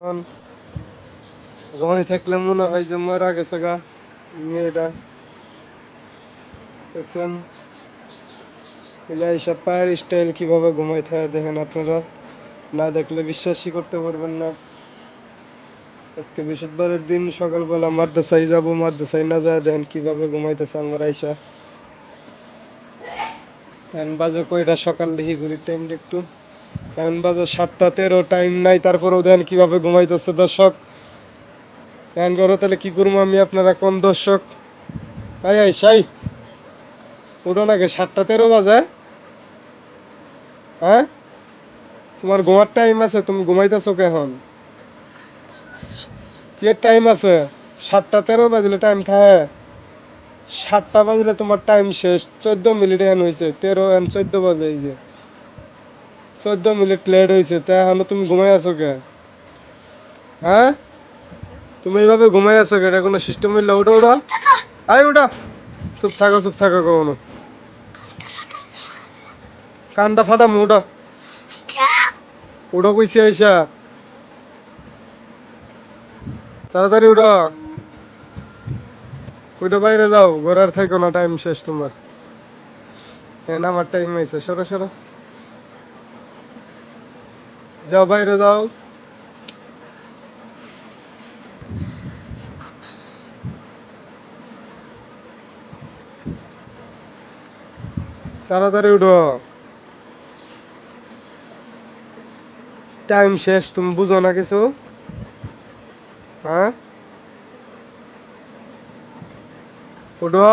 এখন থাকলে মনে হয় যে মারা গেছে গা, মেয়েটা। দেখছেন? এইসব পায়ের স্টাইল কীভাবে ঘুমাই থাকে দেখেন আপনারা। না দেখলে বিশ্বাসই করতে পারবেন না। আজকে বৃহস্পতিবারের দিন সকালবেলা মাদ্রাসায় যাব, মাদ্রাসায় না যায় দেখেন কীভাবে ঘুমাইতেছে আমার আইসা বাজে কয়টা সকাল দেখি ঘুরির টাইমটা একটু। এখন বাজে সাতটা তেরো টাইম নাই, তারপরেও দেখেন কীভাবে ঘুমাইতেছে দর্শক? এখন করো তাহলে কি করব আমি আপনারা কোন দর্শক? আই আই, সাই। উঠো নাকি সাতটা তেরো বাজে। হ্যাঁ? তোমার ঘুমার টাইম আছে, তুমি ঘুমাইতেছো কেখন কি টাইম আছে? সাতটা তেরো বাজলে টাইম থাকে। সাতটা বাজলে তোমার টাইম শেষ। চোদ্দ মিনিট এখন হয়েছে তেরো এখন চোদ্দ বাজে এই যে। চোদ্দ মিনিট লেট হয়েছে তা এখনও তুমি ঘুমাই আছো কে হ্যাঁ তুমি এইভাবে ঘুমাই আছো কে এটা কোনো সিস্টেম হইলে ওটা ওটা আয় ওটা চুপ থাকো চুপ থাকো কখনো কান্দা ফাটা ওটা ওটা কইছি আইসা তাড়াতাড়ি উঠো। ওইটা বাইরে যাও ঘোরার থাকো না টাইম শেষ তোমার হ্যাঁ আমার টাইম হয়েছে সরো সরো যাও বাইরে যাও। তাড়াতাড়ি উঠো। টাইম শেষ তুমি বুঝো না কিছু? হ্যাঁ? উঠো।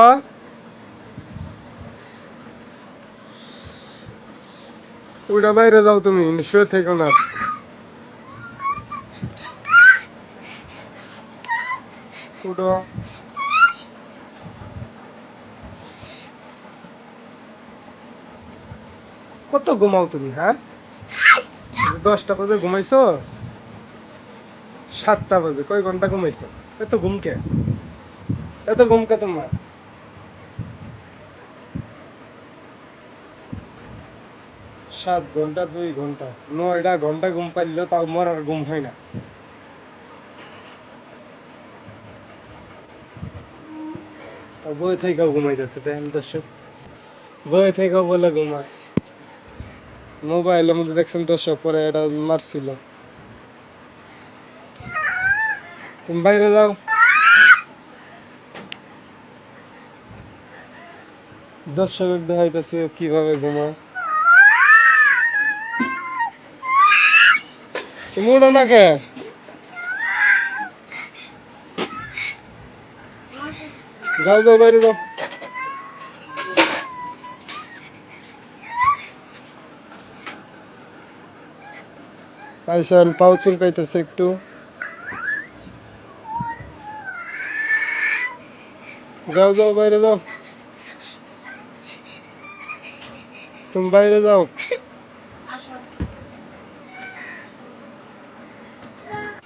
উঠা বাইরে যাও তুমি শুয়ে থেকো না। কত ঘুমাও তুমি হ্যাঁ? দশটা বাজে ঘুমাইছো? সাতটা বাজে, কয় ঘণ্টা ঘুমাইছো? এত ঘুমকে এত ঘুম কে তোমার? সাত ঘণ্টা দুই ঘণ্টা নয়টা ঘণ্টা ঘুম পাইলেও তাও মরার ঘুম হয় না। বই থেকেও ঘুমাইতেছে দেখেন দর্শক। বই থেকেও বলে ঘুমায়। মোবাইলের মধ্যে দেখছেন দর্শক, পরে এটা মারছিল। তুমি বাইরে যাও। দর্শক দেখাইতেছে কীভাবে ঘুমায়। তুমি উঠো না কে যাও যাও, বাইরে যাও। আইসান, পাও চুলকাইতেছে একটু। যাও যাও, বাইরে যাও। তুমি বাইরে যাও।